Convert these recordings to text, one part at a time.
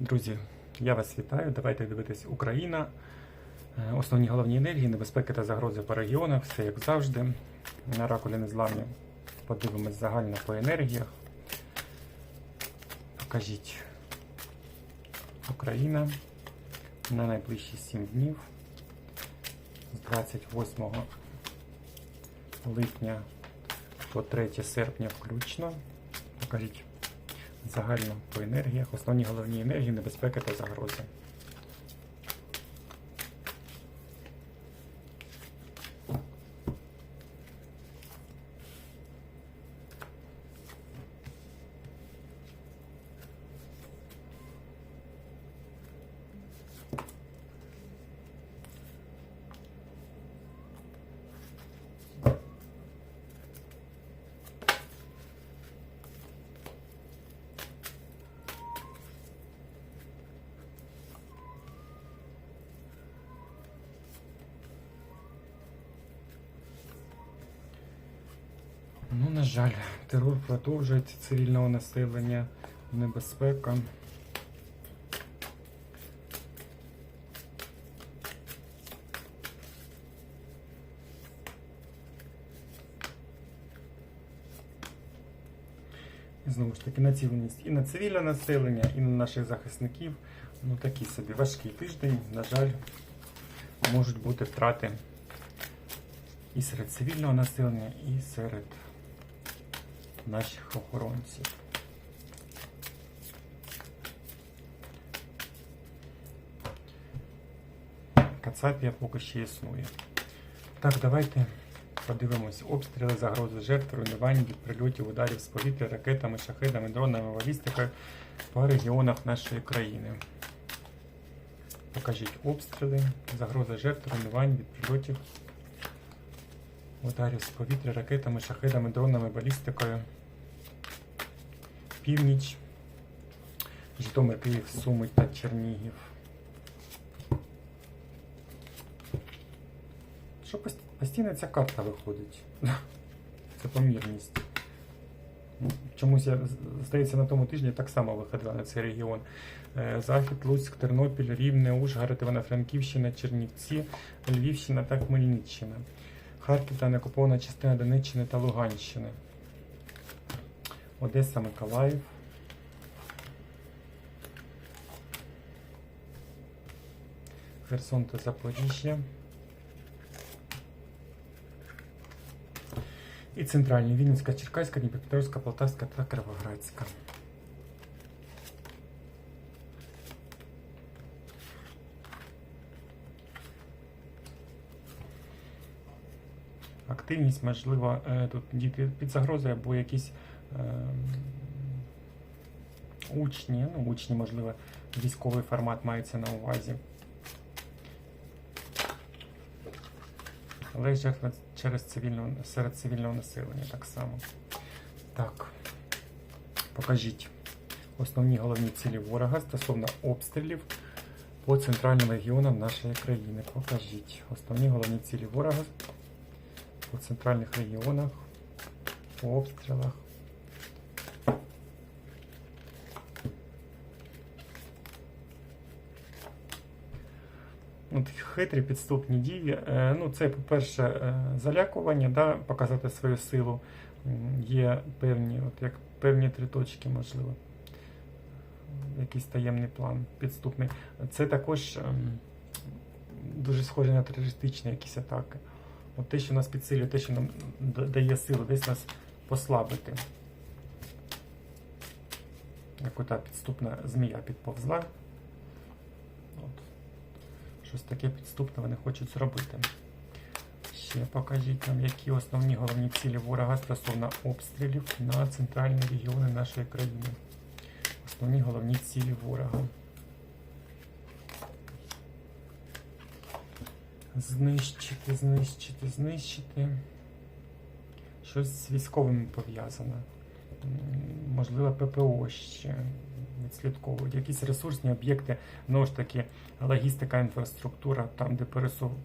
Друзі, я вас вітаю. Давайте дивитись Україна. Е, Основні головні енергії, небезпеки та загрози по регіонах, все як завжди. На ракулі незламні подивимось загально по енергіях. Покажіть Україна на найближчі 7 днів з 28 липня по 3 серпня включно. Покажіть загально по енергіях, основні головні енергії, небезпеки та загрози. Ну, на жаль, терор продовжується цивільного населення, небезпека. Знову ж таки, націленість і на цивільне населення, і на наших захисників. Ну, такий собі важкий тиждень, на жаль, можуть бути втрати і серед цивільного населення, і серед наших охоронців. Кацапія поки ще існує. Так, давайте подивимось обстріли, загрози жертв, руйнувань від прильотів, ударів з повітря, ракетами, шахедами, дронами, балістикою по регіонах нашої країни. Покажіть обстріли, загрози жертв, руйнувань від прильотів, ударів з повітря, ракетами, шахедами, дронами, балістикою. Північ, Житомир, Київ, Суми та Чернігів. Що постійно ця карта виходить? Це помірність. Ну, Чомусь я здається на тому тижні так само виходила на цей регіон. Е, Захід, Луцьк, Тернопіль, Рівне, Ужгород, Івано-Франківщина, Чернівці, Львівщина та Хмельниччина. Харків та неокупована частина Донеччини та Луганщини. Одеса, Миколаїв. Херсон та Запоріжжя. І центральні Вінницька, Черкаська, Дніпропетровська, Полтавська та Кривоградська. Активність, можливо, е, тут діти під загрозою або якісь учні, ну, учні, можливо, військовий формат мається на увазі. Але жертва через цивільного, серед цивільного населення так само. Так, покажіть основні головні цілі ворога стосовно обстрілів по центральним регіонам нашої країни. Покажіть основні головні цілі ворога по центральних регіонах, по обстрілах. От хитрі підступні дії. Е, Ну, це, по-перше, е, залякування, да, показати свою силу. Є певні, от як певні три точки, можливо. Якийсь таємний план підступний. Це також ем, дуже схоже на терористичні якісь атаки. От те, що нас підсилює, те, що нам дає силу, десь нас послабити. Як ота підступна змія підповзла. От. Щось таке підступне вони хочуть зробити. Ще покажіть нам, які основні головні цілі ворога стосовно обстрілів на центральні регіони нашої країни. Основні головні цілі ворога. Знищити, знищити, знищити. Щось з військовими пов'язане. Можливо, ППО ще відслідковують. Якісь ресурсні об'єкти, знову ж таки, логістика, інфраструктура, там, де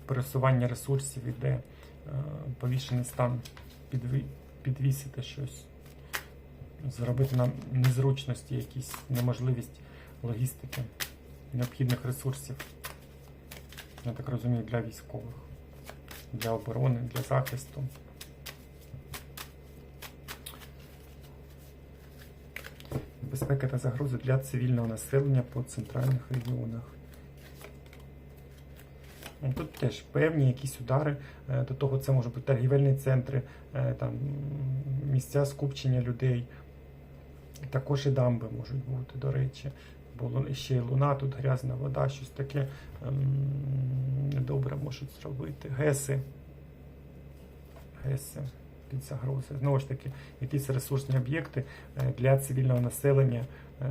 пересування ресурсів іде, е, повішений стан, підвісити щось, зробити нам незручності, якісь неможливість логістики, необхідних ресурсів. Я так розумію, для військових, для оборони, для захисту. Безпека та загрози для цивільного населення по центральних регіонах. Ну, Тут теж певні якісь удари. Е, До того це можуть бути торгівельні центри, е, там, місця скупчення людей. Також і дамби можуть бути, до речі. Бо ще й луна, тут грязна вода, щось таке ем, недобре можуть зробити. Геси. Геси під загрозою. Знову ж таки, якісь ресурсні об'єкти е, для цивільного населення е,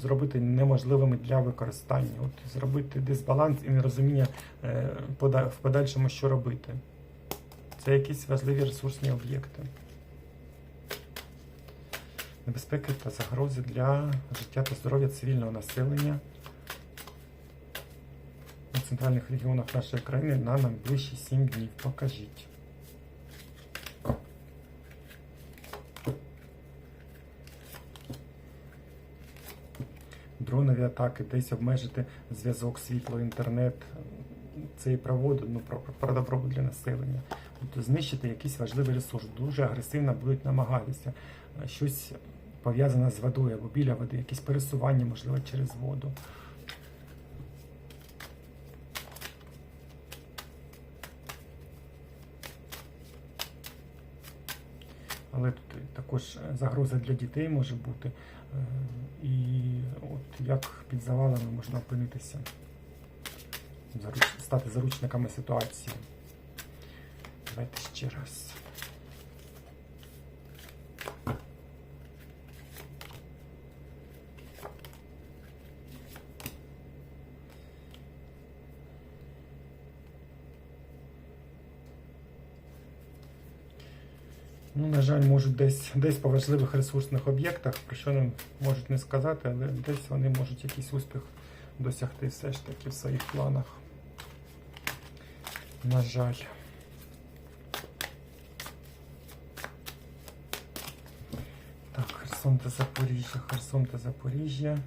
зробити неможливими для використання. От зробити дисбаланс і нерозуміння е, в подальшому, що робити. Це якісь важливі ресурсні об'єкти. Небезпеки та загрози для життя та здоров'я цивільного населення у центральних регіонах нашої країни на найближчі 7 днів. Покажіть. Дронові атаки, десь обмежити зв'язок, світло, інтернет. Це і проводу, ну, про, про добробут для населення. Тобто знищити якийсь важливий ресурс. Дуже агресивно будуть намагатися е, щось пов'язане з водою або біля води, якісь пересування, можливо, через воду. Але тут також е, загроза для дітей може бути. Е, І от як під завалами можна опинитися, стати заручниками ситуації. Давайте ще раз. Ну, на жаль, можуть десь, десь по важливих ресурсних об'єктах, про що нам можуть не сказати, але десь вони можуть якийсь успіх досягти все ж таки в своїх планах. На жаль. Так, Херсон та Запоріжжя, Херсон та Запоріжжя.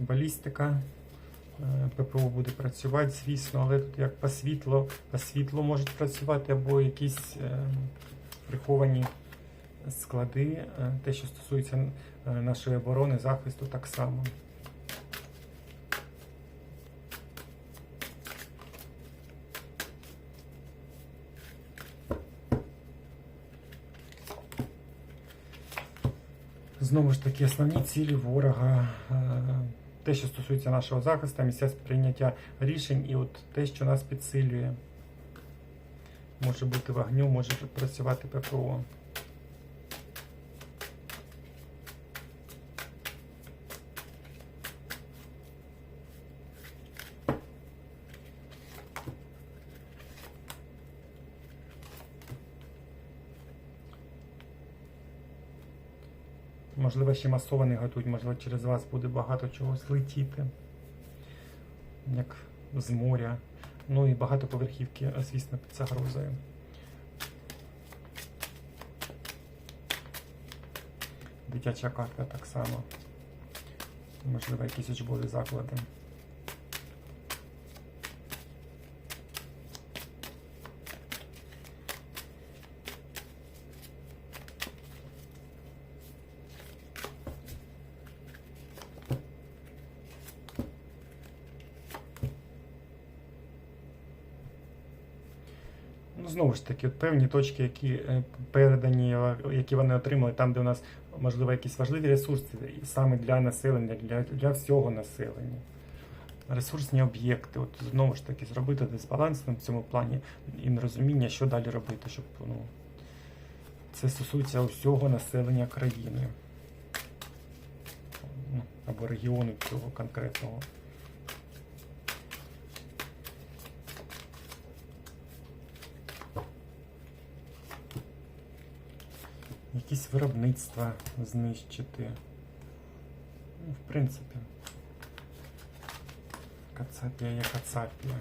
Балістика. Е, ППО буде працювати, звісно, але тут як по світлу, по світлу можуть працювати або якісь е, приховані склади, е, те, що стосується е, нашої оборони, захисту, так само. Знову ж таки, основні цілі ворога, е, те, що стосується нашого захисту, місця сприйняття рішень і от те, що нас підсилює. Може бути вогню, може працювати ППО. Можливо, ще масований готують, можливо, через вас буде багато чогось летіти, як з моря. Ну і багатоповерхівки, звісно, під загрозою. Дитяча карта так само. Можливо, якісь учбові заклади. Ну, знову ж таки, певні точки, які е, передані, е, які вони отримали, там, де у нас, можливо, якісь важливі ресурси саме для населення, для, для всього населення. Ресурсні об'єкти, от знову ж таки, зробити дисбаланс на цьому плані і нерозуміння, що далі робити, щоб ну, це стосується усього населення країни ну, або регіону цього конкретного. Якісь виробництва знищити. Ну, в принципі. Кацапія є Кацапія.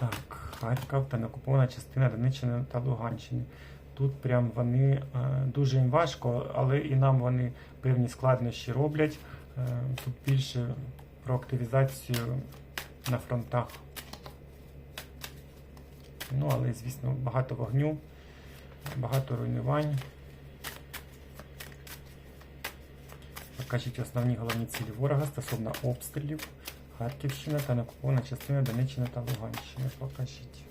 Так, Харків та неокупована частина Донеччини та Луганщини. Тут прям вони е, дуже їм важко, але і нам вони певні складнощі роблять. Е, Тут більше про активізацію на фронтах. Ну, але, звісно, багато вогню, багато руйнувань. Покажіть основні головні цілі ворога стосовно обстрілів Харківщина та неокупована частина Донеччини та Луганщини. Покажіть.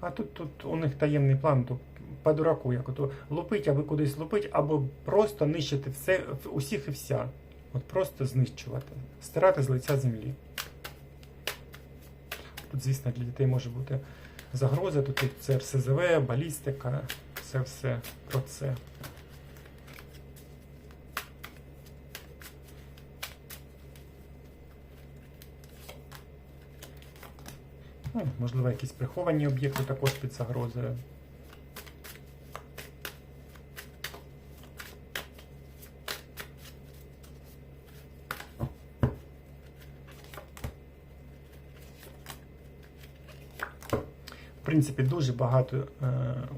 А тут, тут у них таємний план, то по дураку, як ото лупить, аби кудись лупить, або просто нищити все, усіх і вся. От просто знищувати, стирати з лиця землі. Тут, звісно, для дітей може бути загроза, тут і це РСЗВ, балістика, це все про це. Ну, можливо, якісь приховані об'єкти також під загрозою. Принципі, дуже багато е,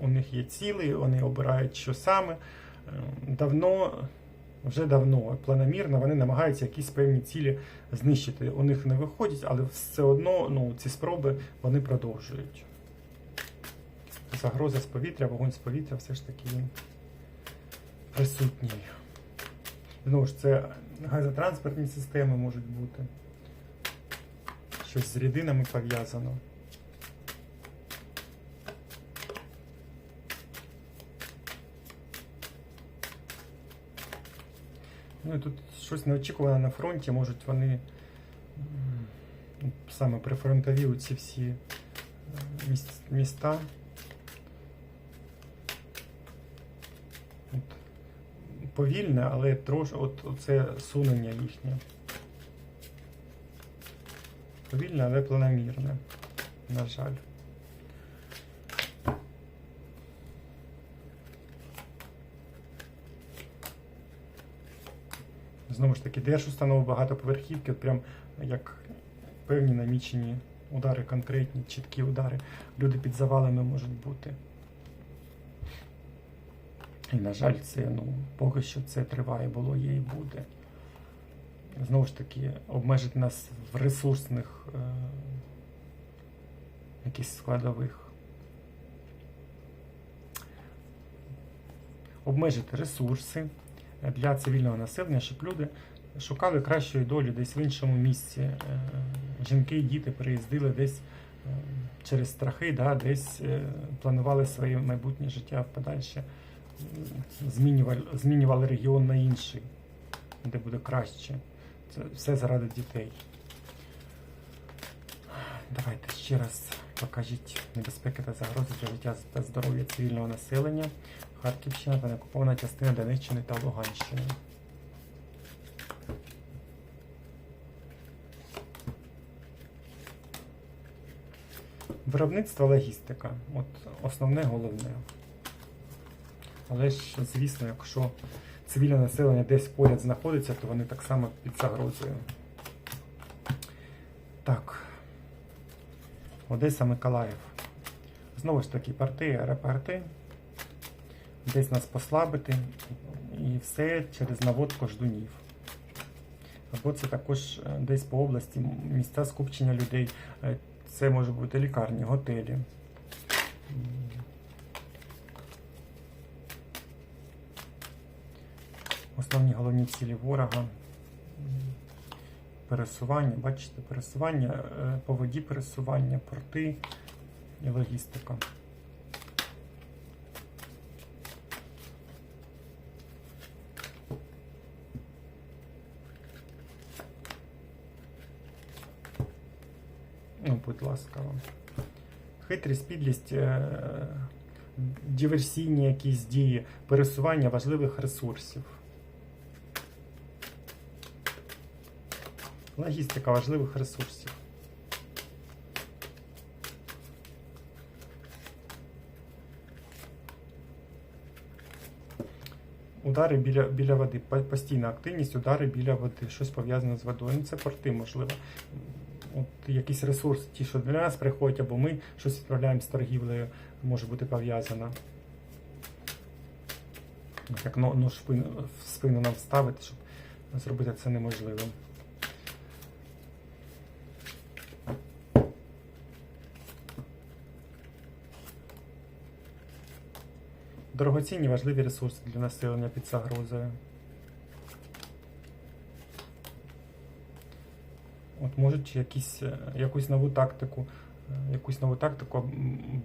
у них є цілей, вони обирають, що саме. Е, давно, вже давно, планомірно вони намагаються якісь певні цілі знищити. У них не виходять, але все одно ну, ці спроби вони продовжують. Загроза з повітря, вогонь з повітря все ж таки він присутній. Знову ж це газотранспортні системи можуть бути. Щось з рідинами пов'язано. Ну і тут щось неочікуване на фронті, можуть вони саме прифронтові оці всі е, міста. От, повільне, але трош, от, оце сунення їхнє. Повільне, але планомірне, на жаль. Знову ж таки, держустанови багатоповерхівки, от прям як певні намічені удари, конкретні, чіткі удари. Люди під завалами можуть бути. І, на жаль, це ну, поки що це триває, було, є і буде. Знову ж таки, обмежити нас в ресурсних е, якісь складових. Обмежити ресурси для цивільного населення, щоб люди шукали кращої долі десь в іншому місці. Е, Жінки і діти переїздили десь е, через страхи, да, десь е, планували своє майбутнє життя в подальше, змінювали, змінювали регіон на інший, де буде краще. Це все заради дітей. Давайте ще раз покажіть небезпеки та загрози для життя та здоров'я цивільного населення. Харківщина та неокупована частина Донеччини та Луганщини. Виробництво логістика. От основне головне. Але ж, звісно, якщо цивільне населення десь поряд знаходиться, то вони так само під загрозою. Так. Одеса Миколаїв. Знову ж таки, порти, аеропорти. Десь нас послабити. І все через наводку ждунів. Або це також е, десь по області місця скупчення людей. Е, Це може бути лікарні, готелі. Основні головні цілі ворога. Пересування, бачите, пересування, е, по воді пересування, порти і логістика. Ну, будь ласка. Хитрість, підлість, е, диверсійні якісь дії, пересування важливих ресурсів. Логістика важливих ресурсів. Удари біля, біля води, постійна активність, удари біля води, щось пов'язане з водою. Ну, це порти, можливо. от якийсь ресурс, ті, що для нас приходять, або ми щось відправляємо з торгівлею, може бути пов'язано. Як но- нож спину, в спину нам вставити, щоб зробити це неможливим. Дорогоцінні важливі ресурси для населення під загрозою. От можуть якісь, е, якусь нову тактику, е, якусь нову тактику,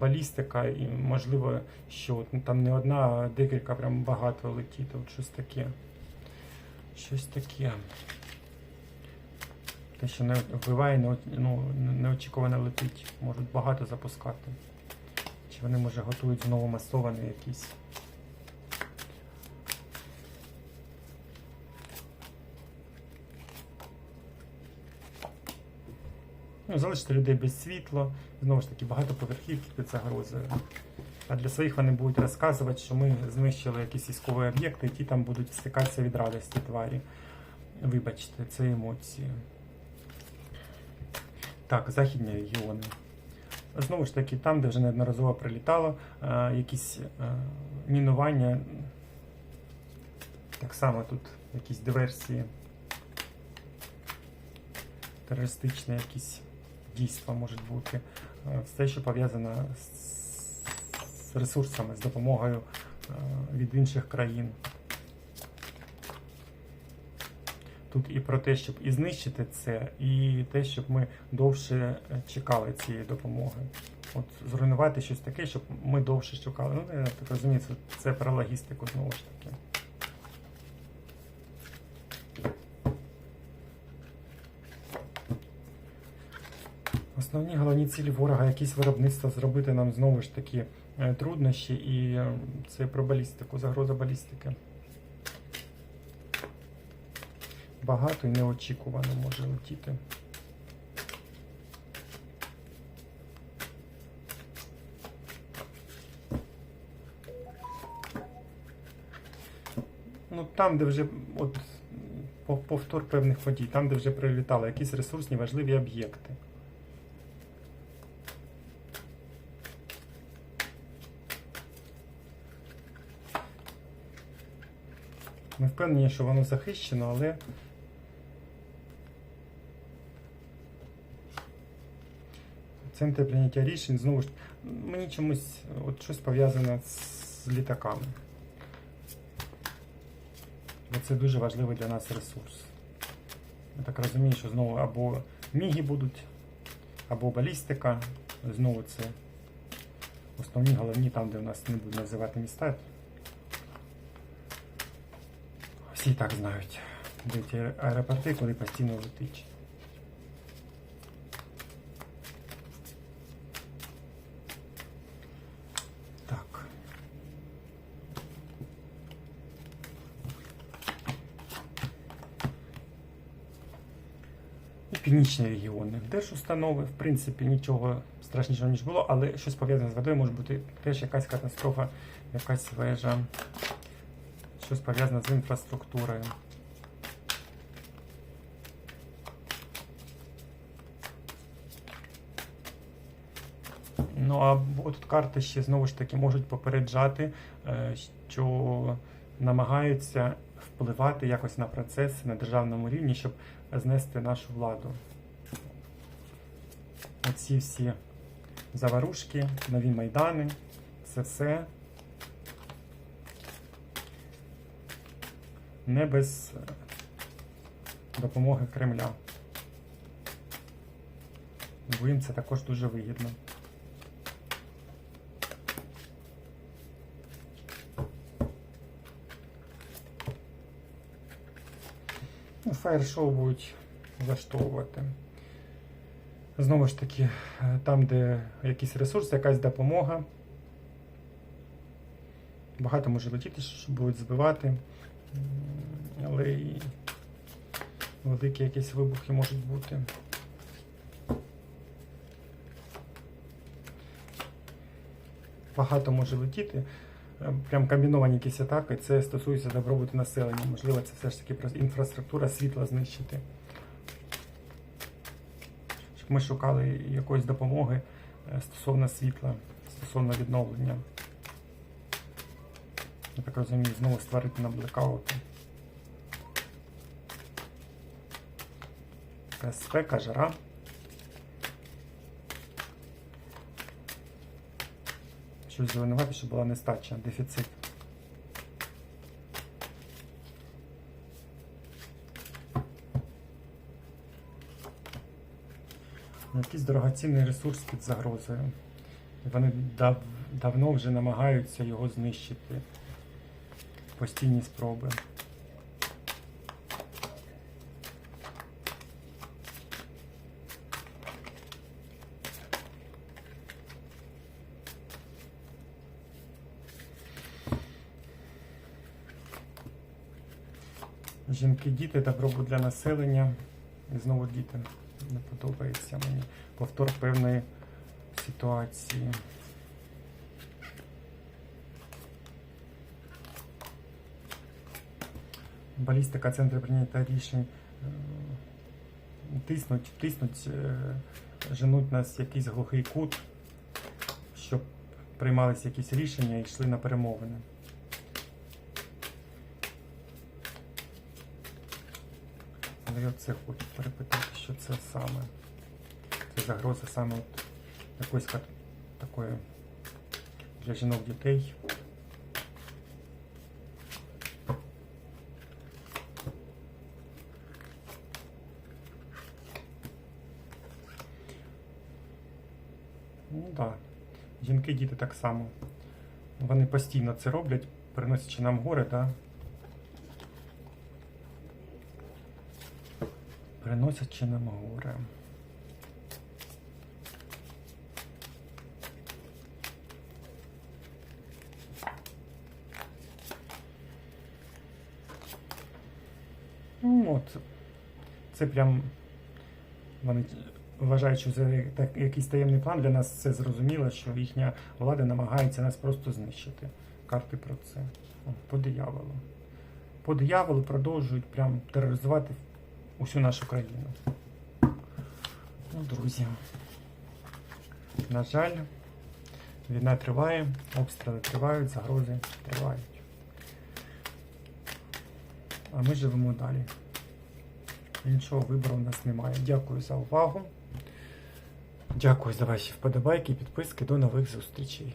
балістика, і можливо, що от, ну, там не одна, а декілька прям багато летить. От щось таке. Щось таке. Те, що не вбиває, ну, неочікувано летить. Можуть багато запускати. Чи вони, може, готують знову масовані якісь. Ну, залишити людей без світла, знову ж таки, багатоповерхівки під загрозою. А для своїх вони будуть розказувати, що ми знищили якісь військові об'єкти, і ті там будуть стикатися від радості тварі. Вибачте, це емоції. Так, західні регіони. Знову ж таки, там, де вже неодноразово прилітало, е, якісь е, мінування. Так само тут якісь диверсії, терористичні якісь дійства можуть бути. Е, Все, що пов'язано з з ресурсами, з допомогою е, від інших країн. Тут і про те, щоб і знищити це, і те, щоб ми довше е, чекали цієї допомоги. От зруйнувати щось таке, щоб ми довше чекали. Ну, я так розумію, це, це про логістику знову ж таки. Основні головні цілі ворога, якісь виробництва зробити нам знову ж таки е, труднощі, і е, це про балістику, загроза балістики. Багато і неочікувано може летіти. Ну там, де вже от повтор певних подій, там, де вже прилітали якісь ресурсні важливі об'єкти. Впевнені, що воно захищено, але центр прийняття рішень знову ж мені чомусь от щось пов'язане з літаками. Бо це дуже важливий для нас ресурс. Я так розумію, що знову або міги будуть, або балістика. Знову це основні головні там, де у нас не будуть називати міста. Всі так знають, де ті аеропорти, куди постійно летить. Так. І північні регіони. Держустанови, в принципі, нічого страшнішого, ніж було, але щось пов'язане з водою може бути теж якась катастрофа, якась вежа щось пов'язане з інфраструктурою. Ну, а тут карти ще знову ж таки можуть попереджати, е, що намагаються впливати якось на процеси на державному рівні, щоб знести нашу владу. Оці всі заварушки, нові майдани, це все не без е, допомоги Кремля. Бо їм це також дуже вигідно. Ну, Фаєр-шоу будуть влаштовувати. Знову ж таки, е, там, де якийсь ресурс, якась допомога. Багато може летіти, що будуть збивати. Але і великі якісь вибухи можуть бути. Багато може летіти. Е, Прям комбіновані якісь атаки. Це стосується добробуту населення. Можливо, це все ж таки інфраструктура світла знищити. Щоб ми шукали якоїсь допомоги е, стосовно світла, стосовно відновлення. Я так розумію, знову створити нам блекаути. Така спека, жара. Щось зеленувати, щоб була нестача, дефіцит. Якийсь дорогоцінний ресурс під загрозою. Вони дав, давно вже намагаються його знищити. Постійні спроби. Жінки, діти, добробут для населення. І знову діти. Не подобається мені. Повтор певної ситуації. Балістика, центри прийняття рішень. Тиснуть, тиснуть, е, женуть нас в якийсь глухий кут, щоб приймалися якісь рішення і йшли на перемовини. Але я це хочу перепитати, що це саме. Це загроза саме от якоїсь такої для жінок дітей. Ну так. Да. Жінки, діти так само. Вони постійно це роблять, приносячи нам горе, так? Приносячи нам горе. Ну, от. Це прям. Вони вважають, що це так, якийсь таємний план. Для нас це зрозуміло, що їхня влада намагається нас просто знищити. Карти про це. О, по дияволу. По дияволу продовжують прям тероризувати усю нашу країну. Ну, друзі. На жаль, війна триває, обстріли тривають, загрози тривають. А ми живемо далі. Іншого вибору в нас немає. Дякую за увагу. Дякую за ваші вподобайки підписки. До нових зустрічей.